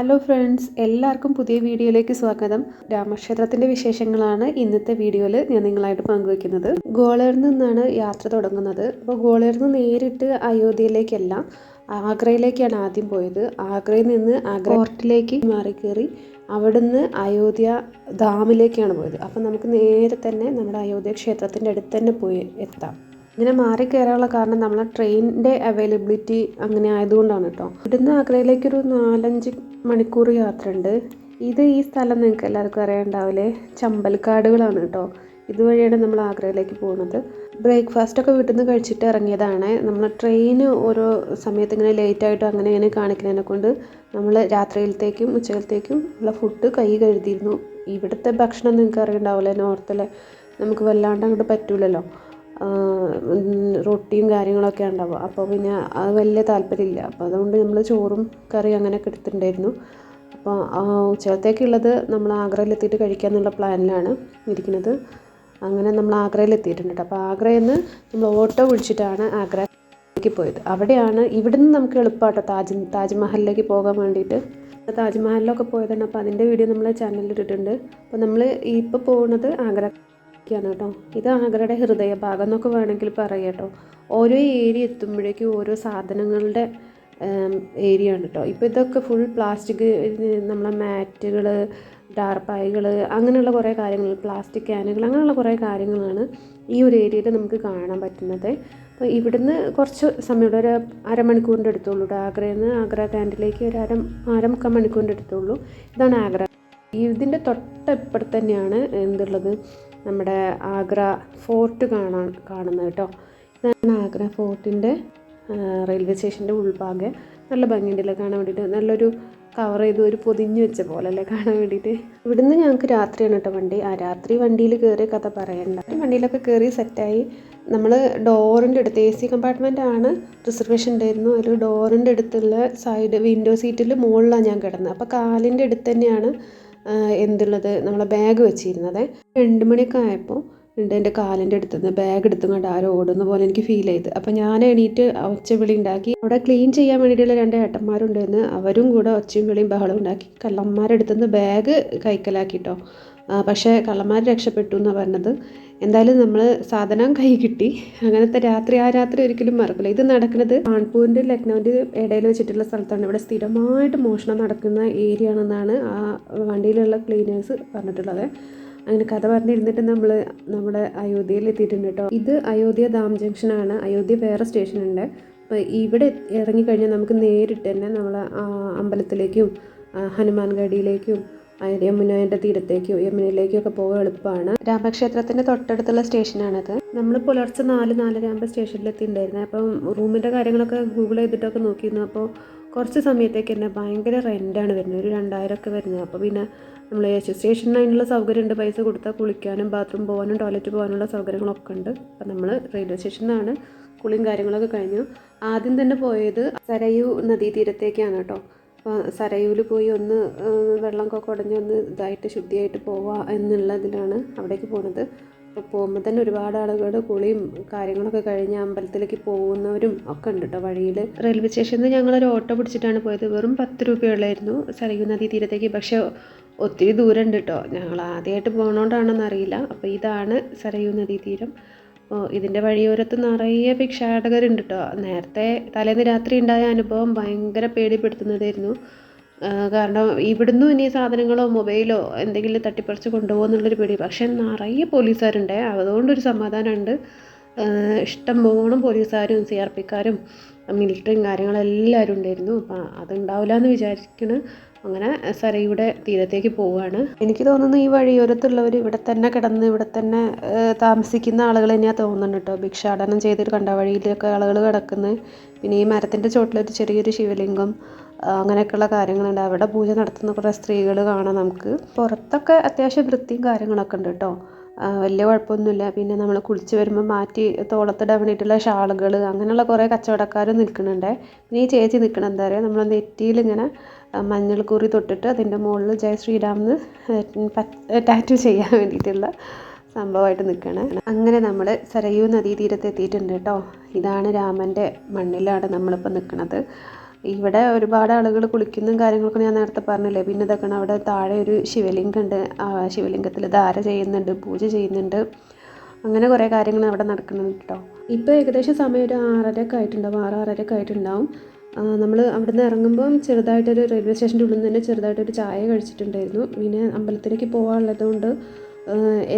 Hello friends എല്ലാവർക്കും പുതിയ വീഡിയോയിലേക്ക് സ്വാഗതം. രാമക്ഷേത്രത്തിന്റെ വിശേഷങ്ങളാണ് ഇന്നത്തെ വീഡിയോയിൽ ഞാൻ നിങ്ങളായിട്ട് പങ്കുവയ്ക്കുന്നത് ഗോളയിൽ നിന്നാണ് യാത്ര തുടങ്ങുന്നത്. അപ്പോൾ ഗോളയിൽ നിന്ന് നേരിട്ട് അയോധ്യയിലേക്കല്ല ആഗ്രയിലേക്കാണ് ആദ്യം പോയത്. ആഗ്രയിൽ നിന്ന് ആഗ്ര ഫോർട്ടിലേക്ക് കയറി അവിടുന്ന് അയോധ്യ ധാമിലേക്കാണ് പോയത്. അപ്പം നമുക്ക് നേരെ തന്നെ നമ്മുടെ അയോധ്യ ക്ഷേത്രത്തിന്റെ അടുത്ത് തന്നെ പോയി എത്താം. ഇങ്ങനെ മാറി കയറാനുള്ള കാരണം നമ്മളെ ട്രെയിനിന്റെ അവൈലബിലിറ്റി അങ്ങനെ ആയതുകൊണ്ടാണ് കേട്ടോ ഇവിടുന്ന് ആഗ്രയിലേക്കൊരു നാലഞ്ച് മണിക്കൂർ യാത്രയുണ്ട്. ഇത് ഈ സ്ഥലം നിങ്ങൾക്ക് എല്ലാവർക്കും അറിയാണ്ടാവില്ലേ ചമ്പൽക്കാടുകളാണ് കേട്ടോ ഇതുവഴിയാണ് നമ്മൾ ആഗ്രയിലേക്ക് പോകുന്നത്. ബ്രേക്ക്ഫാസ്റ്റൊക്കെ വീട്ടിൽ നിന്ന് കഴിച്ചിട്ട് ഇറങ്ങിയതാണ്. നമ്മൾ ട്രെയിൻ ഓരോ സമയത്ത് ഇങ്ങനെ ലേറ്റ് ആയിട്ട് അങ്ങനെ ഇങ്ങനെ കാണിക്കുന്നതിനെ കൊണ്ട് നമ്മൾ രാത്രിയിലത്തേക്കും ഉച്ചകലത്തേക്കും ഉള്ള ഫുഡ് കൈ കഴുതിയിരുന്നു ഇവിടുത്തെ ഭക്ഷണം നിങ്ങൾക്ക് അറിയണ്ടാവില്ലേ? നോർത്തിലെ നമുക്ക് വല്ലാണ്ട് അങ്ങോട്ട് പറ്റൂലല്ലോ. റൊട്ടിയും കാര്യങ്ങളൊക്കെ ഉണ്ടാവും അപ്പോൾ പിന്നെ അത് വലിയ താല്പര്യമില്ല. അപ്പോൾ അതുകൊണ്ട് നമ്മൾ ചോറും കറിയും അങ്ങനെയൊക്കെ എടുത്തിട്ടുണ്ടായിരുന്നു. അപ്പോൾ ഉച്ചകത്തേക്കുള്ളത് നമ്മൾ ആഗ്രയിലെത്തിയിട്ട് കഴിക്കാമെന്നുള്ള പ്ലാനിലാണ് ഇരിക്കുന്നത്. അങ്ങനെ നമ്മൾ ആഗ്രയിൽ എത്തിയിട്ടുണ്ട് കേട്ടോ. അപ്പോൾ ആഗ്രയിൽ നിന്ന് നമ്മൾ ഓട്ടോ വിളിച്ചിട്ടാണ് ആഗ്രയിലേക്ക് പോയത്. അവിടെയാണ് ഇവിടുന്ന് നമുക്ക് എളുപ്പമാട്ടോ താജ് താജ്മഹലിലേക്ക് പോകാൻ വേണ്ടിയിട്ട്. താജ്മഹലിലൊക്കെ പോയതാണ്. അപ്പോൾ അതിന്റെ വീഡിയോ നമ്മൾ ചാനലിൽ ഇട്ടിട്ടുണ്ട്. അപ്പോൾ നമ്മൾ ഇപ്പോൾ പോകുന്നത് ആഗ്ര ാണ് കേട്ടോ. ഇത് ആഗ്രയുടെ ഹൃദയഭാഗം എന്നൊക്കെ വേണമെങ്കിൽ പറയാം കേട്ടോ. ഓരോ ഏരിയ എത്തുമ്പോഴേക്കും ഓരോ സാധനങ്ങളുടെ ഏരിയ ആണ് കേട്ടോ. ഇപ്പോൾ ഇതൊക്കെ ഫുൾ പ്ലാസ്റ്റിക് നമ്മളെ മാറ്റുകൾ ഡാർപ്പായികൾ അങ്ങനെയുള്ള കുറേ കാര്യങ്ങൾ പ്ലാസ്റ്റിക് ക്യാനുകൾ അങ്ങനെയുള്ള കുറേ കാര്യങ്ങളാണ് ഈ ഒരു ഏരിയയിൽ നമുക്ക് കാണാൻ പറ്റുന്നത്. അപ്പോൾ ഇവിടുന്ന് കുറച്ച് സമയം ഒരു അരമണിക്കൂറിന്റെ അടുത്തുള്ളൂ ആഗ്രയിൽ നിന്ന്. ആഗ്ര ക്യാൻഡിലേക്ക് ഒരു അര അരമുക്കാൽ മണിക്കൂറിന്റെ അടുത്തുള്ളൂ. ഇതാണ് ആഗ്ര. ഇതിന്റെ തൊട്ടപ്പുറത്ത് തന്നെയാണ് എന്തുള്ളത്? നമ്മുടെ ആഗ്ര ഫോർട്ട് കാണാൻ കാണുന്നത് കേട്ടോ. ഇതാണ് ആഗ്ര ഫോർട്ടിന്റെ റെയിൽവേ സ്റ്റേഷന്റെ ഉൾഭാഗം. നല്ല ഭംഗിയുണ്ടല്ലോ കാണാൻ വേണ്ടിയിട്ട്. നല്ലൊരു കവർ ചെയ്ത് ഒരു പൊതിഞ്ഞ് വെച്ച പോലെ അല്ലേ? കാണാൻ വേണ്ടിയിട്ട്. ഇവിടുന്ന് ഞങ്ങൾക്ക് രാത്രിയാണ് കേട്ടോ വണ്ടി. ആ രാത്രി വണ്ടിയിൽ കയറിയ കഥ പറയണ്ട. വണ്ടിയിലൊക്കെ കയറി സെറ്റായി. നമ്മൾ ഡോറിന്റെ അടുത്ത് എ സി കമ്പാർട്ട്മെന്റ് ആണ്. റിസർവേഷൻ ഉണ്ടായിരുന്നു. ഒരു ഡോറിന്റെ അടുത്തുള്ള സൈഡ് വിൻഡോ സീറ്റിൽ മുകളിലാണ് ഞാൻ കിടന്നത്. അപ്പോൾ കാലിന്റെ അടുത്ത് തന്നെയാണ് എന്തുള്ളത് നമ്മളെ ബാഗ് വെച്ചിരുന്നത്. രണ്ട് മണിയൊക്കെ ആയപ്പോൾ ഉണ്ട് എന്റെ കാലിന്റെ അടുത്ത് നിന്ന് ബാഗ് എടുത്തുകൊണ്ട് ആരോ ഓടുന്ന പോലെ എനിക്ക് ഫീൽ ചെയ്ത് അപ്പോൾ ഞാൻ എണീറ്റ് ഒച്ചവിളി ഉണ്ടാക്കി. അവിടെ ക്ലീൻ ചെയ്യാൻ വേണ്ടിയിട്ടുള്ള രണ്ട് ഏട്ടന്മാരുണ്ടായിരുന്നു. അവരും കൂടെ ഒച്ചയും വിളിയും ബഹളം ഉണ്ടാക്കി. കള്ളന്മാരെടുത്തു നിന്ന് ബാഗ് കൈക്കലാക്കിട്ടോ. പക്ഷേ കള്ളന്മാർ രക്ഷപ്പെട്ടു എന്നാണ് പറഞ്ഞത്. എന്തായാലും നമ്മൾ സാധനം കൈ കിട്ടി. അങ്ങനത്തെ രാത്രി ആ രാത്രി ഒരിക്കലും മറക്കില്ല. ഇത് നടക്കുന്നത് കാൺപൂരിന്റെ ലക്നൗവിന്റെ ഇടയിൽ വെച്ചിട്ടുള്ള സ്ഥലത്താണ്. ഇവിടെ സ്ഥിരമായിട്ട് മോഷണം നടക്കുന്ന ഏരിയ ആണെന്നാണ് ആ വണ്ടിയിലുള്ള ക്ലീനേഴ്സ് പറഞ്ഞിട്ടുള്ളത്. അങ്ങനെ കഥ പറഞ്ഞിരുന്നിട്ട് നമ്മൾ നമ്മുടെ അയോധ്യയിൽ എത്തിയിട്ടുണ്ട് കേട്ടോ. ഇത് അയോധ്യ ദാം ജംഗ്ഷനാണ് അയോധ്യ വേറെ സ്റ്റേഷൻ ഉണ്ട്. അപ്പോൾ ഇവിടെ ഇറങ്ങിക്കഴിഞ്ഞാൽ നമുക്ക് നേരിട്ട് തന്നെ നമ്മൾ അമ്പലത്തിലേക്കും ഹനുമാൻഗഡിയിലേക്കും യമുനയുടെ തീരത്തേക്കോ യമുനയിലേക്കൊക്കെ പോകാൻ എളുപ്പമാണ്. രാമക്ഷേത്രത്തിന്റെ തൊട്ടടുത്തുള്ള സ്റ്റേഷനാണത് നമ്മൾ പുലർച്ചെ നാല് നാലര സ്റ്റേഷനിൽ എത്തിയിട്ടുണ്ടായിരുന്നത് അപ്പം റൂമിന്റെ കാര്യങ്ങളൊക്കെ ഗൂഗിൾ ചെയ്തിട്ടൊക്കെ നോക്കിയിരുന്നു. അപ്പോൾ കുറച്ച് സമയത്തേക്ക് തന്നെ ഭയങ്കര റെന്റാണ് വരുന്നത്. ഒരു രണ്ടായിരമൊക്കെ വരുന്നത്. അപ്പോൾ പിന്നെ നമ്മൾ സ്റ്റേഷനിൽ അതിനുള്ള സൗകര്യമുണ്ട്. പൈസ കൊടുത്താൽ കുളിക്കാനും ബാത്റൂം പോകാനും ടോയ്ലറ്റ് പോകാനുള്ള സൗകര്യങ്ങളൊക്കെ ഉണ്ട്. അപ്പം നമ്മൾ റെയിൽവേ സ്റ്റേഷനിലാണ് കുളിയും കാര്യങ്ങളൊക്കെ കഴിഞ്ഞു. ആദ്യം തന്നെ പോയത് സരയു നദീതീരത്തേക്കാണ് കേട്ടോ. അപ്പോൾ സരയൂൽ പോയി ഒന്ന് വെള്ളമൊക്കെ കുടഞ്ഞ് ഒന്ന് ഇതായിട്ട് ശുദ്ധിയായിട്ട് പോവുക എന്നുള്ളതിലാണ് അവിടേക്ക് പോകുന്നത് അപ്പോൾ പോകുമ്പോൾ തന്നെ ഒരുപാട് ആളുകൾ കുളിയും കാര്യങ്ങളൊക്കെ കഴിഞ്ഞ് അമ്പലത്തിലേക്ക് പോകുന്നവരും ഒക്കെ ഉണ്ട് കേട്ടോ വഴിയിൽ റെയിൽവേ സ്റ്റേഷനിൽ നിന്ന് ഞങ്ങളൊരു ഓട്ടോ പിടിച്ചിട്ടാണ് പോയത്. വെറും പത്ത് രൂപയുള്ളായിരുന്നു സരയു നദി തീരത്തേക്ക്. പക്ഷെ ഒത്തിരി ദൂരം ഉണ്ട് കേട്ടോ ഞങ്ങൾ ആദ്യമായിട്ട് പോകണോണ്ടാണെന്ന് അറിയില്ല. അപ്പോൾ ഇതാണ് സരയു നദി തീരം. ഇതിന്റെ വഴിയോരത്ത് നിറയെ ഭിക്ഷാടകരുണ്ട് കേട്ടോ നേരത്തെ തലേന്ന് രാത്രി ഉണ്ടായ അനുഭവം ഭയങ്കര പേടിപ്പെടുത്തുന്നതായിരുന്നു. കാരണം ഇവിടുന്ന് ഇനി സാധനങ്ങളോ മൊബൈലോ എന്തെങ്കിലും തട്ടിപ്പറിച്ച് കൊണ്ടുപോകുമോ എന്നുള്ളൊരു പേടി. പക്ഷേ നിറയെ പോലീസുകാരുണ്ട്. അതുകൊണ്ടൊരു സമാധാനമുണ്ട്. ഇഷ്ടം പോകണം പോലീസുകാരും സി ആർ പിക്കാരും മിലിറ്ററിയും കാര്യങ്ങളെല്ലാവരും ഉണ്ടായിരുന്നു. അപ്പം അതുണ്ടാവില്ല എന്ന് വിചാരിക്കണ്. അങ്ങനെ സരയുടെ തീരത്തേക്ക് പോവുകയാണ് എനിക്ക് തോന്നുന്നു ഈ വഴിയോരത്തുള്ളവർ ഇവിടെ തന്നെ കിടന്ന് ഇവിടെ തന്നെ താമസിക്കുന്ന ആളുകൾ തന്നെയാണ് തോന്നുന്നുണ്ട് കേട്ടോ ഭിക്ഷാടനം ചെയ്തിട്ട് കണ്ട വഴിയിലൊക്കെ ആളുകൾ കിടക്കുന്നത് പിന്നെ ഈ മരത്തിന്റെ ചോട്ടിലൊരു ചെറിയൊരു ശിവലിംഗം അങ്ങനെയൊക്കെയുള്ള കാര്യങ്ങളുണ്ട്. അവിടെ പൂജ നടത്തുന്ന കുറേ സ്ത്രീകൾ കാണാം നമുക്ക്. പുറത്തൊക്കെ അത്യാവശ്യം വൃത്തിയും കാര്യങ്ങളൊക്കെ ഉണ്ട് കേട്ടോ. വലിയ കുഴപ്പമൊന്നുമില്ല. പിന്നെ നമ്മൾ കുളിച്ച് വരുമ്പോൾ മാറ്റി തോളത്തിടാൻ വേണ്ടിയിട്ടുള്ള ഷാളുകൾ അങ്ങനെയുള്ള കുറേ കച്ചവടക്കാർ നിൽക്കുന്നുണ്ട്. പിന്നെ ഈ ചേച്ചി നിൽക്കണം എന്താ പറയുക നമ്മൾ നെറ്റിയിൽ ഇങ്ങനെ മഞ്ഞൾ കുറി തൊട്ടിട്ട് അതിന്റെ മുകളിൽ ജയ ശ്രീരാം എന്ന് ടാറ്റു ചെയ്യാൻ വേണ്ടിയിട്ടുള്ള സംഭവമായിട്ട് നിൽക്കുകയാണ് അങ്ങനെ നമ്മൾ സരയൂ നദീതീരത്ത് എത്തിയിട്ടുണ്ട് കേട്ടോ. ഇതാണ് രാമന്റെ മണ്ണിലാണ് നമ്മളിപ്പോൾ നിൽക്കുന്നത് ഇവിടെ ഒരുപാട് ആളുകൾ കുളിക്കുന്നതും കാര്യങ്ങളൊക്കെ ഞാൻ നേരത്തെ പറഞ്ഞില്ലേ. പിന്നെ ഇതൊക്കെയാണ് അവിടെ താഴെ ഒരു ശിവലിംഗം ഉണ്ട്. ആ ശിവലിംഗത്തിൽ ധാര ചെയ്യുന്നുണ്ട് പൂജ ചെയ്യുന്നുണ്ട്. അങ്ങനെ കുറേ കാര്യങ്ങൾ അവിടെ നടക്കുന്നുണ്ട് കേട്ടോ ഇപ്പോൾ ഏകദേശം സമയം ഒരു ആറരയൊക്കെ ആയിട്ടുണ്ടാവും. ആറ് ആറരയൊക്കെ ആയിട്ടുണ്ടാവും. നമ്മൾ അവിടെ നിന്ന് ഇറങ്ങുമ്പം ചെറുതായിട്ടൊരു റെയിൽവേ സ്റ്റേഷന്റെ ഉള്ളിൽ നിന്ന് തന്നെ ചെറുതായിട്ടൊരു ചായ കഴിച്ചിട്ടുണ്ടായിരുന്നു. പിന്നെ അമ്പലത്തിലേക്ക് പോകാനുള്ളത് കൊണ്ട്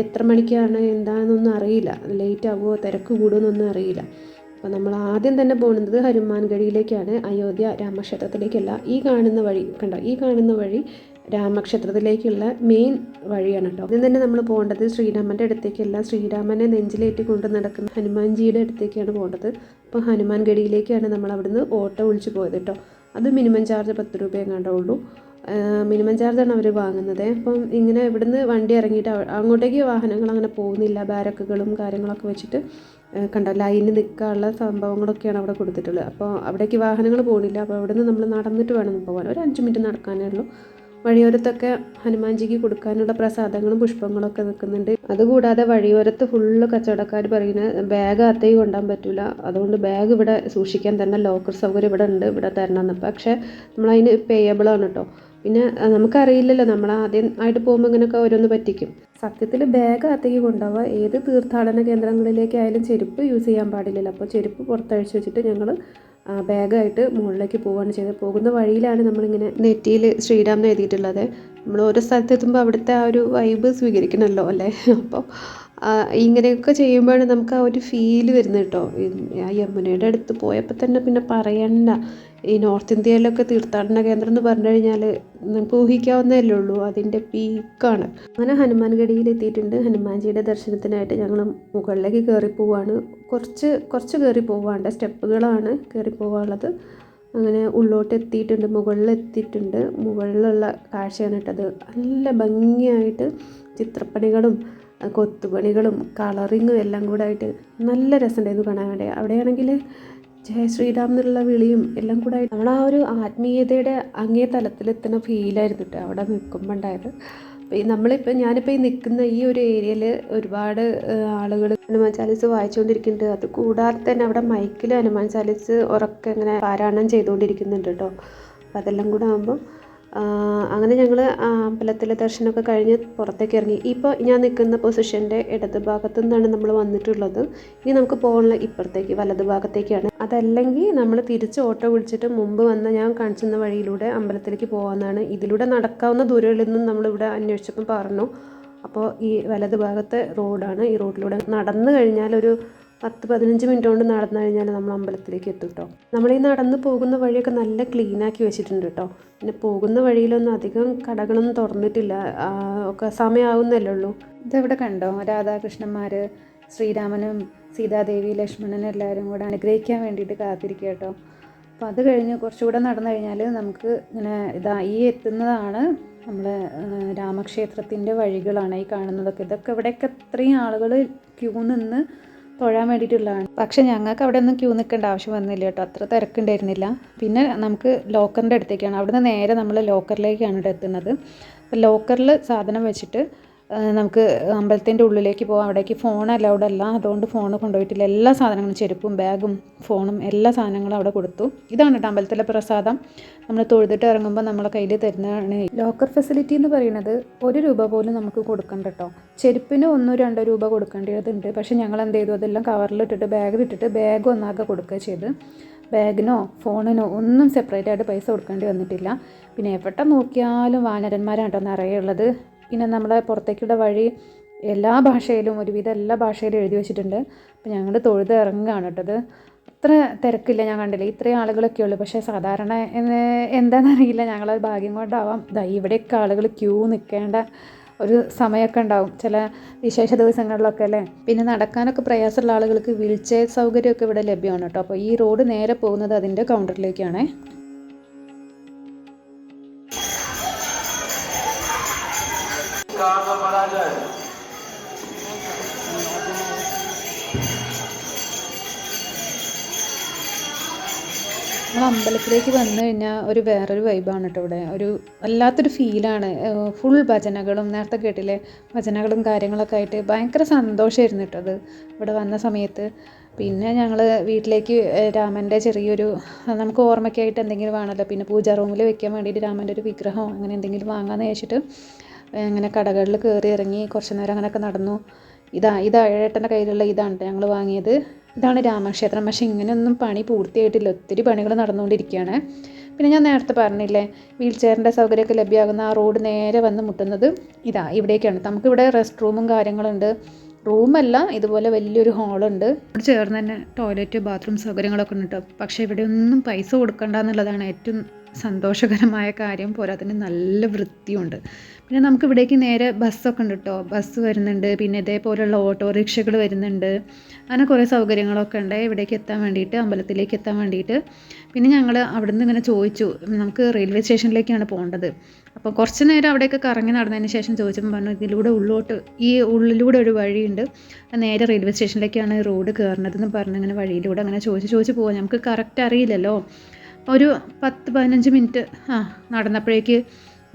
എത്ര മണിക്കാണ് എന്താണെന്നൊന്നും അറിയില്ല. ലേറ്റ് ആവുമോ തിരക്ക് കൂടുമെന്നൊന്നും അറിയില്ല. അപ്പോൾ നമ്മൾ ആദ്യം തന്നെ പോകുന്നത് ഹനുമാൻഗഡിയിലേക്കാണ്. അയോധ്യ രാമക്ഷേത്രത്തിലേക്കല്ല. ഈ കാണുന്ന വഴി കണ്ടോ? ഈ കാണുന്ന വഴി രാമക്ഷേത്രത്തിലേക്കുള്ള മെയിൻ വഴിയാണ് കേട്ടോ. ആദ്യം തന്നെ നമ്മൾ പോകേണ്ടത് ശ്രീരാമന്റെ അടുത്തേക്കല്ല. ശ്രീരാമനെ നെഞ്ചിലേറ്റി കൊണ്ട് നടക്കുന്ന ഹനുമാൻജിയുടെ അടുത്തേക്കാണ് പോകേണ്ടത്. അപ്പോൾ ഹനുമാൻഗഡിയിലേക്കാണ് നമ്മൾ അവിടുന്ന് ഓട്ടോ വിളിച്ച് പോയത് കേട്ടോ. അത് മിനിമം ചാർജ് പത്ത് രൂപ കണ്ടുള്ളൂ മിനിമം ചാർജാണ് അവർ വാങ്ങുന്നത്. അപ്പം ഇങ്ങനെ ഇവിടുന്ന് വണ്ടി ഇറങ്ങിയിട്ട് അങ്ങോട്ടേക്ക് വാഹനങ്ങൾ അങ്ങനെ പോകുന്നില്ല. ബാരക്കുകളും കാര്യങ്ങളൊക്കെ വെച്ചിട്ട് കണ്ട ലൈനിൽ നിൽക്കാനുള്ള സംഭവങ്ങളൊക്കെയാണ് അവിടെ കൊടുത്തിട്ടുള്ളത്. അപ്പോൾ അവിടേക്ക് വാഹനങ്ങൾ പോകുന്നില്ല അപ്പോൾ അവിടെ നിന്ന് നമ്മൾ നടന്നിട്ട് വേണം പോകാൻ. ഒരു അഞ്ച് മിനിറ്റ് നടക്കാനേ ഉള്ളൂ. വഴിയോരത്തൊക്കെ ഹനുമാൻജിക്ക് കൊടുക്കാനുള്ള പ്രസാദങ്ങളും പുഷ്പങ്ങളൊക്കെ നിൽക്കുന്നുണ്ട്. അതുകൂടാതെ വഴിയോരത്ത് ഫുള്ള് കച്ചവടക്കാർ പറയുന്ന ബാഗ് അത്തേക്ക് കൊണ്ടാൻ പറ്റില്ല അതുകൊണ്ട് ബാഗ് ഇവിടെ സൂക്ഷിക്കാൻ തന്നെ ലോക്കർ സൗകര്യം ഇവിടെ ഉണ്ട് ഇവിടെ തരണം പക്ഷേ നമ്മളതിന് പേയബിളാണ് കേട്ടോ. പിന്നെ നമുക്കറിയില്ലല്ലോ നമ്മൾ ആദ്യം ആയിട്ട് പോകുമ്പോൾ ഇങ്ങനെയൊക്കെ ഓരോന്ന് പറ്റിക്കും. സത്യത്തിൽ ബാഗ് അകത്തേക്ക് കൊണ്ടുപോവുക. ഏത് തീർത്ഥാടന കേന്ദ്രങ്ങളിലേക്കായാലും ചെരുപ്പ് യൂസ് ചെയ്യാൻ പാടില്ലല്ലോ. അപ്പോൾ ചെരുപ്പ് പുറത്തഴിച്ച് വെച്ചിട്ട് ഞങ്ങൾ ബാഗായിട്ട് മുകളിലേക്ക് പോവുകയാണ് ചെയ്തത്. പോകുന്ന വഴിയിലാണ് നമ്മളിങ്ങനെ നെറ്റിയിൽ ശ്രീരാം എന്ന് എഴുതിയിട്ടുള്ളത്. നമ്മൾ ഓരോ സ്ഥലത്തെത്തുമ്പോൾ അവിടുത്തെ ആ ഒരു വൈബ് സ്വീകരിക്കണമല്ലോ അല്ലേ? അപ്പോൾ ഇങ്ങനെയൊക്കെ ചെയ്യുമ്പോഴാണ് നമുക്ക് ആ ഒരു ഫീൽ വരുന്നത് കേട്ടോ. ആ യമുനയുടെ അടുത്ത് പോയപ്പോൾ തന്നെ പിന്നെ പറയണ്ട. ഈ നോർത്ത് ഇന്ത്യയിലൊക്കെ തീർത്ഥാടന കേന്ദ്രം എന്ന് പറഞ്ഞു കഴിഞ്ഞാൽ നമുക്ക് ഊഹിക്കാവുന്നതല്ലേ ഉള്ളൂ. അതിന്റെ പീക്കാണ്. അങ്ങനെ ഹനുമാൻഗഡിയിൽ എത്തിയിട്ടുണ്ട്. ഹനുമാൻജിയുടെ ദർശനത്തിനായിട്ട് ഞങ്ങൾ മുകളിലേക്ക് കയറി പോവാണ്. കുറച്ച് കുറച്ച് കയറി പോവാണ്ട്. സ്റ്റെപ്പുകളാണ് കയറി പോവാനുള്ളത്. അങ്ങനെ ഉള്ളോട്ട് എത്തിയിട്ടുണ്ട്. മുകളിൽ എത്തിയിട്ടുണ്ട്. മുകളിലുള്ള കാഴ്ചയാണ് ഇട്ടത് നല്ല ഭംഗിയായിട്ട് ചിത്രപ്പണികളും കൊത്തുപണികളും കളറിങ്ങും എല്ലാം കൂടെ ആയിട്ട് നല്ല രസമുണ്ടായിരുന്നു കാണാൻ വേണ്ടി. അവിടെയാണെങ്കിൽ ജയ ശ്രീരാം എന്നുള്ള വിളിയും എല്ലാം കൂടെ നമ്മൾ ആ ഒരു ആത്മീയതയുടെ അങ്ങേ തലത്തിലെത്തുന്ന ഫീലായിരുന്നു കേട്ടോ അവിടെ നിൽക്കുമ്പോൾ ഉണ്ടായത്. നമ്മളിപ്പോൾ ഞാനിപ്പോൾ ഈ നിൽക്കുന്ന ഈ ഒരു ഏരിയയിൽ ഒരുപാട് ആളുകൾ ഹനുമാൻ ചാലീസ് വായിച്ചുകൊണ്ടിരിക്കുന്നുണ്ട് അത് കൂടാതെ തന്നെ അവിടെ മൈക്കിൽ ഹനുമാൻ ചാലീസ് ഉറക്കെ ഇങ്ങനെ പാരായണം ചെയ്തുകൊണ്ടിരിക്കുന്നുണ്ട് കേട്ടോ അപ്പോൾ അതെല്ലാം കൂടെ ആകുമ്പം അങ്ങനെ ഞങ്ങൾ അമ്പലത്തിലെ ദർശനമൊക്കെ കഴിഞ്ഞ് പുറത്തേക്ക് ഇറങ്ങി. ഇപ്പോൾ ഞാൻ നിൽക്കുന്ന പൊസിഷന്റെ ഇടത് ഭാഗത്തു നിന്നാണ് നമ്മൾ വന്നിട്ടുള്ളത്. ഇനി നമുക്ക് പോകാനുള്ള ഇപ്പുറത്തേക്ക് വലത് ഭാഗത്തേക്കാണ്. അതല്ലെങ്കിൽ നമ്മൾ തിരിച്ച് ഓട്ടോ വിളിച്ചിട്ട് മുമ്പ് വന്ന ഞാൻ കാണിച്ചുന്ന വഴിയിലൂടെ അമ്പലത്തിലേക്ക് പോകാമെന്നാണ് ഇതിലൂടെ നടക്കാവുന്ന ദൂരങ്ങളിൽ നിന്നും നമ്മളിവിടെ അന്വേഷിച്ചപ്പോൾ പറഞ്ഞു. അപ്പോൾ ഈ വലത് ഭാഗത്തെ റോഡാണ്. ഈ റോഡിലൂടെ നടന്നു കഴിഞ്ഞാൽ ഒരു പത്ത് പതിനഞ്ച് മിനിറ്റ് കൊണ്ട് നടന്നു കഴിഞ്ഞാൽ നമ്മൾ അമ്പലത്തിലേക്ക് എത്തും കേട്ടോ നമ്മൾ ഈ നടന്ന് പോകുന്ന വഴിയൊക്കെ നല്ല ക്ലീനാക്കി വെച്ചിട്ടുണ്ട് കേട്ടോ പിന്നെ പോകുന്ന വഴിയിലൊന്നും അധികം കടകളൊന്നും തുറന്നിട്ടില്ല. ഒക്കെ സമയമാവുന്നല്ലേ ഉള്ളൂ. ഇതെവിടെ കണ്ടോ? രാധാകൃഷ്ണന്മാർ ശ്രീരാമനും സീതാദേവി ലക്ഷ്മണനും എല്ലാവരും കൂടെ അനുഗ്രഹിക്കാൻ വേണ്ടിയിട്ട് കാത്തിരിക്കുക കേട്ടോ അപ്പോൾ അത് കഴിഞ്ഞ് കുറച്ചുകൂടെ നടന്നു കഴിഞ്ഞാൽ നമുക്ക് ഇങ്ങനെ ഇതാ ഈ എത്തുന്നതാണ് നമ്മൾ രാമക്ഷേത്രത്തിന്റെ വഴികളാണ് ഈ കാണുന്നതൊക്കെ. ഇതൊക്കെ ഇവിടെയൊക്കെ ഇത്രയും ആളുകൾ ക്യൂ നിന്ന് തൊഴാൻ വേണ്ടിയിട്ടുള്ളതാണ്. പക്ഷേ ഞങ്ങൾക്ക് അവിടെ ഒന്നും ക്യൂ നിൽക്കേണ്ട ആവശ്യം വന്നില്ല കേട്ടോ. അത്ര തിരക്കുണ്ടായിരുന്നില്ല. പിന്നെ നമുക്ക് ലോക്കറിന്റെ അടുത്തേക്കാണ്. അവിടുന്ന് നേരെ നമ്മൾ ലോക്കറിലേക്കാണ് എത്തുന്നത്. അപ്പോൾ ലോക്കറിൽ സാധനം വെച്ചിട്ട് നമുക്ക് അമ്പലത്തിന്റെ ഉള്ളിലേക്ക് പോകാം അവിടേക്ക് ഫോൺ അലൗഡ് അല്ല. അതുകൊണ്ട് ഫോൺ കൊണ്ടുപോയിട്ടില്ല. എല്ലാ സാധനങ്ങളും ചെരുപ്പും ബാഗും ഫോണും എല്ലാ സാധനങ്ങളും അവിടെ കൊടുത്തു. ഇതാണ് കേട്ടോ അമ്പലത്തിലെ പ്രസാദം. നമ്മൾ തൊഴുതിട്ട് ഇറങ്ങുമ്പോൾ നമ്മളെ കയ്യിൽ തരുന്നതാണ്. ലോക്കർ ഫെസിലിറ്റി എന്ന് പറയുന്നത് ഒരു രൂപ പോലും നമുക്ക് കൊടുക്കണ്ട കേട്ടോ. ചെരുപ്പിന് ഒന്നോ രണ്ടോ രൂപ കൊടുക്കേണ്ടതുണ്ട്. പക്ഷേ ഞങ്ങൾ എന്ത് ചെയ്തു? അതെല്ലാം കവറിലിട്ടിട്ട് ബാഗിലിട്ടിട്ട് ബാഗ് ഒന്നാകെ കൊടുക്കുക ചെയ്ത്. ബാഗിനോ ഫോണിനോ ഒന്നും സെപ്പറേറ്റ് ആയിട്ട് പൈസ കൊടുക്കേണ്ടി വന്നിട്ടില്ല. പിന്നെ എവിടെ നോക്കിയാലും വാനരന്മാരാണ് കേട്ടോ നിറയുള്ളത് പിന്നെ നമ്മളെ പുറത്തേക്കുള്ള വഴി എല്ലാ ഭാഷയിലും ഒരുവിധം എല്ലാ ഭാഷയിലും എഴുതി വെച്ചിട്ടുണ്ട്. അപ്പോൾ ഞങ്ങൾ തൊഴുത് ഇറങ്ങുകയാണ് കേട്ടത് അത്ര തിരക്കില്ല ഞാൻ കണ്ടില്ല? ഇത്രയും ആളുകളൊക്കെ ഉള്ളൂ. പക്ഷേ സാധാരണ എന്താണെന്നറിയില്ല ഞങ്ങളത് ഭാഗ്യം കൊണ്ടാവാം. ദാ ഇവിടെയൊക്കെ ആളുകൾ ക്യൂ നിൽക്കേണ്ട ഒരു സമയമൊക്കെ ഉണ്ടാവും. ചില വിശേഷ ദിവസങ്ങളിലൊക്കെ അല്ലേ? പിന്നെ നടക്കാനൊക്കെ പ്രയാസമുള്ള ആളുകൾക്ക് വീൽ ചെയർ സൗകര്യമൊക്കെ ഇവിടെ ലഭ്യമാണ് കേട്ടോ. അപ്പോൾ ഈ റോഡ് നേരെ പോകുന്നത് അതിന്റെ കൗണ്ടറിലേക്കാണേ का मारा जाए നമ്മൾ അമ്പലത്തിലേക്ക് വന്നു കഴിഞ്ഞാൽ ഒരു വേറൊരു വൈബാണ് കേട്ടോ ഇവിടെ ഒരു വല്ലാത്തൊരു ഫീലാണ് ഫുൾ ഭജനകളും നേരത്തെ കേട്ടില്ലേ ഭജനകളും കാര്യങ്ങളൊക്കെ ആയിട്ട് ഭയങ്കര സന്തോഷമായിരുന്നു കേട്ടോ അത് ഇവിടെ വന്ന സമയത്ത് പിന്നെ ഞങ്ങൾ വീട്ടിലേക്ക് ഏഹ്, രാമൻ്റെ ചെറിയൊരു നമുക്ക് ഓർമ്മയ്ക്കായിട്ട് എന്തെങ്കിലും വേണമല്ലോ പിന്നെ പൂജാ റൂമിൽ വെക്കാൻ വേണ്ടിയിട്ട് രാമൻ്റെ ഒരു വിഗ്രഹം അങ്ങനെ എന്തെങ്കിലും വാങ്ങാമെന്ന് വെച്ചിട്ട് അങ്ങനെ കടകളിൽ കയറി ഇറങ്ങി കുറച്ച് നേരം അങ്ങനെയൊക്കെ നടന്നു. ഇതാ ഇതാ ഏട്ടന്റെ കയ്യിലുള്ള ഇതാണ് ഞങ്ങൾ വാങ്ങിയത്. ഇതാണ് രാമക്ഷേത്രം. പക്ഷേ ഇങ്ങനെയൊന്നും പണി പൂർത്തിയായിട്ടില്ല. ഒത്തിരി പണികൾ നടന്നുകൊണ്ടിരിക്കുകയാണ്. പിന്നെ ഞാൻ നേരത്തെ പറഞ്ഞില്ലേ വീൽ ചെയറിന്റെ സൗകര്യമൊക്കെ ലഭ്യമാകുന്ന ആ റോഡ് നേരെ വന്ന് മുട്ടുന്നത് ഇതാ ഇവിടേക്കാണ്. നമുക്കിവിടെ റെസ്റ്റ് റൂമും കാര്യങ്ങളുണ്ട്. റൂമല്ല ഇതുപോലെ വലിയൊരു ഹാളുണ്ട്. ഇവിടെ ചേർന്ന് തന്നെ ടോയ്ലറ്റ് ബാത്റൂം സൗകര്യങ്ങളൊക്കെ ഉണ്ട് കേട്ടോ പക്ഷേ ഇവിടെ ഒന്നും പൈസ കൊടുക്കണ്ട എന്നുള്ളതാണ് ഏറ്റവും സന്തോഷകരമായ കാര്യം. പോരാത്തിന് നല്ല വൃത്തിയുണ്ട്. പിന്നെ നമുക്ക് ഇവിടേക്ക് നേരെ ബസ്സൊക്കെ ഉണ്ട് കേട്ടോ ബസ് വരുന്നുണ്ട് പിന്നെ ഇതേപോലെയുള്ള ഓട്ടോറിക്ഷകൾ വരുന്നുണ്ട്. അങ്ങനെ കുറേ സൗകര്യങ്ങളൊക്കെ ഉണ്ട്. ഇവിടേക്ക് എത്താൻ വേണ്ടിയിട്ട് അമ്പലത്തിലേക്ക് എത്താൻ വേണ്ടിയിട്ട്. പിന്നെ ഞങ്ങൾ അവിടെ നിന്ന് ഇങ്ങനെ ചോദിച്ചു നമുക്ക് റെയിൽവേ സ്റ്റേഷനിലേക്കാണ് പോകേണ്ടത്. അപ്പോൾ കുറച്ച് നേരം അവിടെയൊക്കെ കറങ്ങി നടന്നതിന് ശേഷം ചോദിച്ചപ്പോൾ പറഞ്ഞു ഇതിലൂടെ ഉള്ളോട്ട് ഈ ഉള്ളിലൂടെ ഒരു വഴിയുണ്ട്. നേരെ റെയിൽവേ സ്റ്റേഷനിലേക്കാണ് റോഡ് കയറുന്നതെന്ന് പറഞ്ഞ് ഇങ്ങനെ വഴിയിലൂടെ അങ്ങനെ ചോദിച്ച് ചോദിച്ച് പോകാം നമുക്ക് കറക്റ്റ് അറിയില്ലല്ലോ. ഒരു പത്ത് പതിനഞ്ച് മിനിറ്റ് ആ നടന്നപ്പോഴേക്ക്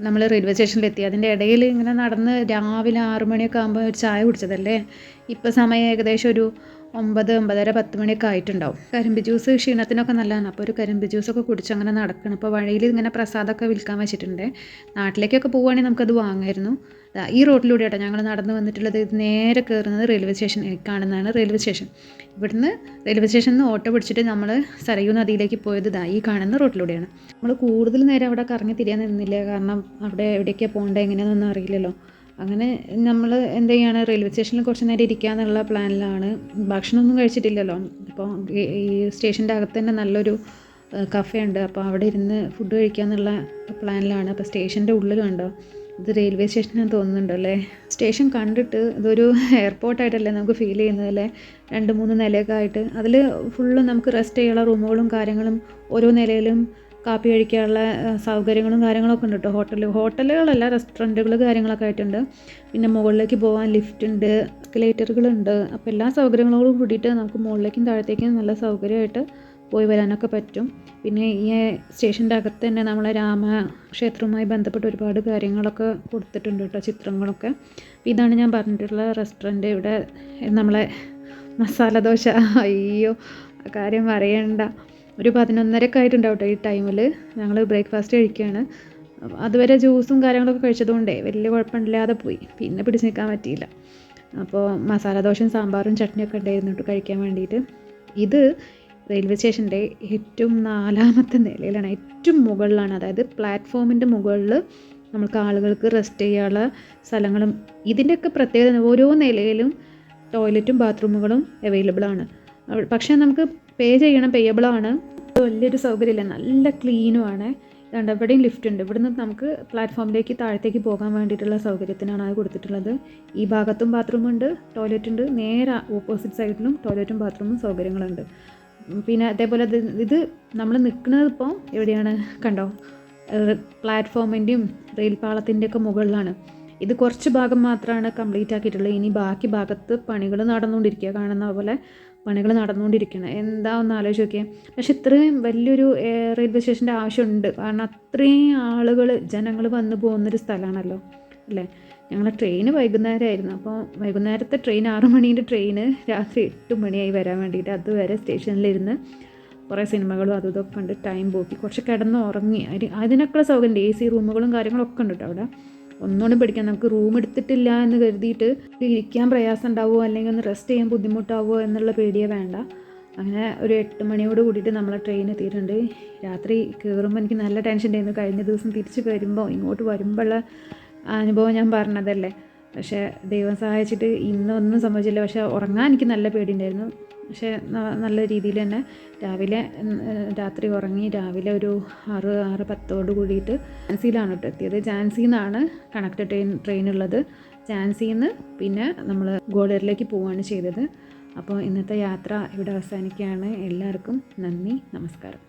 നമ്മൾ റെയിൽവേ സ്റ്റേഷനിലെത്തി അതിന്റെ ഇടയിൽ ഇങ്ങനെ നടന്ന് രാവിലെ ആറുമണിയൊക്കെ ആകുമ്പോൾ ഒരു ചായ കുടിച്ചതല്ലേ? ഇപ്പോൾ സമയം ഏകദേശം ഒരു ഒമ്പത് ഒമ്പതര പത്ത് മണിയൊക്കെ ആയിട്ടുണ്ടാവും. കരിമ്പ് ജ്യൂസ് ക്ഷീണത്തിനൊക്കെ നല്ലതാണ്. അപ്പോൾ ഒരു കരിമ്പ് ജ്യൂസൊക്കെ കുടിച്ച് അങ്ങനെ നടക്കണം. അപ്പോൾ വഴിയിൽ ഇങ്ങനെ പ്രസാദമൊക്കെ വിൽക്കാൻ വെച്ചിട്ടുണ്ട്. നാട്ടിലേക്കൊക്കെ പോവുകയാണെങ്കിൽ നമുക്കത് വാങ്ങായിരുന്നു. ഈ റോഡിലൂടെ കേട്ടോ ഞങ്ങൾ നടന്ന് വന്നിട്ടുള്ളത്. ഇത് നേരെ കയറുന്നത് റെയിൽവേ സ്റ്റേഷൻ കാണുന്നതാണ് റെയിൽവേ സ്റ്റേഷൻ. ഇവിടുന്ന് റെയിൽവേ സ്റ്റേഷനിൽ നിന്ന് ഓട്ടോ പിടിച്ചിട്ട് നമ്മൾ സരയൂ നദിയിലേക്ക് പോയത് ദാ ഈ കാണുന്ന റോഡിലൂടെയാണ് നമ്മൾ കൂടുതൽ നേരം അവിടെ കറങ്ങി തിരിയാൻ നിന്നില്ല. കാരണം അവിടെ എവിടേക്കാണ് പോകേണ്ടത് എങ്ങനെയാണെന്നൊന്നും അറിയില്ലല്ലോ. അങ്ങനെ നമ്മൾ എന്ത് ചെയ്യാണ്? റെയിൽവേ സ്റ്റേഷനിൽ കുറച്ച് നേരം ഇരിക്കാന്നുള്ള പ്ലാനിലാണ്. ഭക്ഷണമൊന്നും കഴിച്ചിട്ടില്ലല്ലോ. അപ്പോൾ ഈ- സ്റ്റേഷന്റെ അകത്ത് തന്നെ നല്ലൊരു കഫേ ഉണ്ട് അപ്പോൾ അവിടെ ഇരുന്ന് ഫുഡ് കഴിക്കാന്നുള്ള പ്ലാനിലാണ്. അപ്പോൾ സ്റ്റേഷന്റെ ഉള്ളിൽ കണ്ടോ? ഇത് റെയിൽവേ സ്റ്റേഷനാണെന്ന് തോന്നുന്നുണ്ട് അല്ലേ? സ്റ്റേഷൻ കണ്ടിട്ട് ഇതൊരു എയർപോർട്ടായിട്ടല്ലേ നമുക്ക് ഫീൽ ചെയ്യുന്നത് അല്ലേ? രണ്ട് മൂന്ന് നിലയൊക്കെ ആയിട്ട്. അതിൽ ഫുള്ള് നമുക്ക് റെസ്റ്റ് ചെയ്യാനുള്ള റൂമുകളും കാര്യങ്ങളും ഓരോ നിലയിലും കാപ്പി കഴിക്കാനുള്ള സൗകര്യങ്ങളും കാര്യങ്ങളൊക്കെ ഉണ്ട് കേട്ടോ. ഹോട്ടൽ ഹോട്ടലുകളല്ല റെസ്റ്റോറന്റുകൾ കാര്യങ്ങളൊക്കെ ആയിട്ടുണ്ട്. പിന്നെ മുകളിലേക്ക് പോകാൻ ലിഫ്റ്റ് ഉണ്ട് എസ്കലേറ്ററുകളുണ്ട് അപ്പോൾ എല്ലാ സൗകര്യങ്ങളോടും കൂടിയിട്ട് നമുക്ക് മുകളിലേക്കും താഴത്തേക്കും നല്ല സൗകര്യമായിട്ട് പോയി വരാനൊക്കെ പറ്റും. പിന്നെ ഈ സ്റ്റേഷന്റെ അകത്ത് തന്നെ നമ്മളെ രാമക്ഷേത്രവുമായി ബന്ധപ്പെട്ട് ഒരുപാട് കാര്യങ്ങളൊക്കെ കൊടുത്തിട്ടുണ്ട് കേട്ടോ ചിത്രങ്ങളൊക്കെ. ഇതാണ് ഞാൻ പറഞ്ഞിട്ടുള്ള റെസ്റ്റോറന്റ്. ഇവിടെ നമ്മളെ മസാല ദോശ അയ്യോ കാര്യം പറയണ്ട. ഒരു പതിനൊന്നരക്കെ ആയിട്ടുണ്ടാവും കേട്ടോ ഈ ടൈമിൽ ഞങ്ങൾ ബ്രേക്ക്ഫാസ്റ്റ് കഴിക്കുകയാണ് അതുവരെ ജ്യൂസും കാര്യങ്ങളൊക്കെ കഴിച്ചതുകൊണ്ടേ വലിയ കുഴപ്പമില്ലാതെ പോയി. പിന്നെ പിടിച്ച് നിൽക്കാൻ പറ്റിയില്ല. അപ്പോൾ മസാല ദോശയും സാമ്പാറും ചട്നിയൊക്കെ ഉണ്ടായിരുന്നു കേട്ടോ കഴിക്കാൻ വേണ്ടിയിട്ട് ഇത് റെയിൽവേ സ്റ്റേഷന്റെ ഏറ്റവും നാലാമത്തെ നിലയിലാണ്. ഏറ്റവും മുകളിലാണ്. അതായത് പ്ലാറ്റ്ഫോമിന്റെ മുകളിൽ നമുക്ക് ആളുകൾക്ക് റെസ്റ്റ് ചെയ്യാനുള്ള സ്ഥലങ്ങളും ഇതിന്റെയൊക്കെ പ്രത്യേകത ഓരോ നിലയിലും ടോയ്ലറ്റും ബാത്റൂമുകളും അവൈലബിൾ ആണ് പക്ഷേ നമുക്ക് പേ ചെയ്യണം പേയബിൾ ആണ്. വലിയൊരു സൗകര്യമില്ല. നല്ല ക്ലീനും ആണ്. ഇതുണ്ട് എവിടെയും ലിഫ്റ്റ് ഉണ്ട്. ഇവിടുന്ന് നമുക്ക് പ്ലാറ്റ്ഫോമിലേക്ക് താഴത്തേക്ക് പോകാൻ വേണ്ടിയിട്ടുള്ള സൗകര്യത്തിനാണ് അത് കൊടുത്തിട്ടുള്ളത്. ഈ ഭാഗത്തും ബാത്റൂം ഉണ്ട് ടോയ്ലറ്റ് ഉണ്ട്. നേരെ ഓപ്പോസിറ്റ് സൈഡിലും ടോയ്ലറ്റും ബാത്റൂമും സൗകര്യങ്ങളുണ്ട്. പിന്നെ അതേപോലെ ഇത് നമ്മൾ നിൽക്കുന്നത് ഇപ്പോൾ എവിടെയാണ് കണ്ടോ? പ്ലാറ്റ്ഫോമിന്റെയും റെയിൽ പാളത്തിന്റെയൊക്കെ മുകളിലാണ്. ഇത് കുറച്ച് ഭാഗം മാത്രമാണ് കംപ്ലീറ്റ് ആക്കിയിട്ടുള്ളത്. ഇനി ബാക്കി ഭാഗത്ത് പണികൾ നടന്നുകൊണ്ടിരിക്കുക. കാണുന്ന പോലെ പണികൾ നടന്നുകൊണ്ടിരിക്കുന്നത് എന്താ ഒന്ന് ആലോചിച്ച് നോക്കിയേ. പക്ഷെ ഇത്രയും വലിയൊരു റെയിൽവേ സ്റ്റേഷന്റെ ആവശ്യമുണ്ട്. കാരണം അത്രയും ആളുകൾ ജനങ്ങൾ വന്നു പോകുന്നൊരു സ്ഥലമാണല്ലോ അല്ലേ? ഞങ്ങളെ ട്രെയിൻ വൈകുന്നേരമായിരുന്നു. അപ്പോൾ വൈകുന്നേരത്തെ ട്രെയിൻ ആറ് മണീന്റെ ട്രെയിന് രാത്രി എട്ട് മണിയായി വരാൻ വേണ്ടിയിട്ട് അതുവരെ സ്റ്റേഷനിലിരുന്ന് കുറേ സിനിമകളും അതും ഇതൊക്കെ കണ്ട് ടൈം പോക്കി കുറച്ച് കിടന്ന് ഉറങ്ങി അതിന് അതിനൊക്കെയുള്ള സൗകര്യം എ സി റൂമുകളും കാര്യങ്ങളൊക്കെ ഉണ്ട് കേട്ടോ അവിടെ. ഒന്നുകൊണ്ടും പേടിക്കാൻ നമുക്ക് റൂം എടുത്തിട്ടില്ല എന്ന് കരുതിയിട്ട് ഇരിക്കാൻ പ്രയാസം ഉണ്ടാവുമോ അല്ലെങ്കിൽ ഒന്ന് റെസ്റ്റ് ചെയ്യാൻ ബുദ്ധിമുട്ടാവുമോ എന്നുള്ള പേടിയേ വേണ്ട. അങ്ങനെ ഒരു എട്ട് മണിയോട് കൂടിയിട്ട് നമ്മളെ ട്രെയിൻ എത്തിയിട്ടുണ്ട്. രാത്രി കയറുമ്പോൾ എനിക്ക് നല്ല ടെൻഷൻ ഉണ്ടായിരുന്നു. കഴിഞ്ഞ ദിവസം തിരിച്ച് വരുമ്പോൾ ഇങ്ങോട്ട് വരുമ്പോഴുള്ള അനുഭവം ഞാൻ പറഞ്ഞതല്ലേ. പക്ഷേ ദൈവം സഹായിച്ചിട്ട് ഇന്നൊന്നും സംഭവിച്ചില്ല. പക്ഷേ ഉറങ്ങാൻ എനിക്ക് നല്ല പേടിയുണ്ടായിരുന്നു. പക്ഷേ നല്ല രീതിയിൽ തന്നെ രാവിലെ രാത്രി ഉറങ്ങി രാവിലെ ഒരു ആറ് ആറ് പത്തോട് കൂടിയിട്ട് ജാൻസിയിലാണ് കേട്ടോ എത്തിയത്. ജാൻസിയിൽ നിന്നാണ് കണക്റ്റഡ് ട്രെയിൻ ട്രെയിൻ ഉള്ളത് ജാൻസിയിൽ നിന്ന് പിന്നെ നമ്മൾ ഗോഡറിലേക്ക് പോവുകയാണ് ചെയ്തത്. അപ്പോൾ ഇന്നത്തെ യാത്ര ഇവിടെ അവസാനിക്കുകയാണ്. എല്ലാവർക്കും നന്ദി നമസ്കാരം.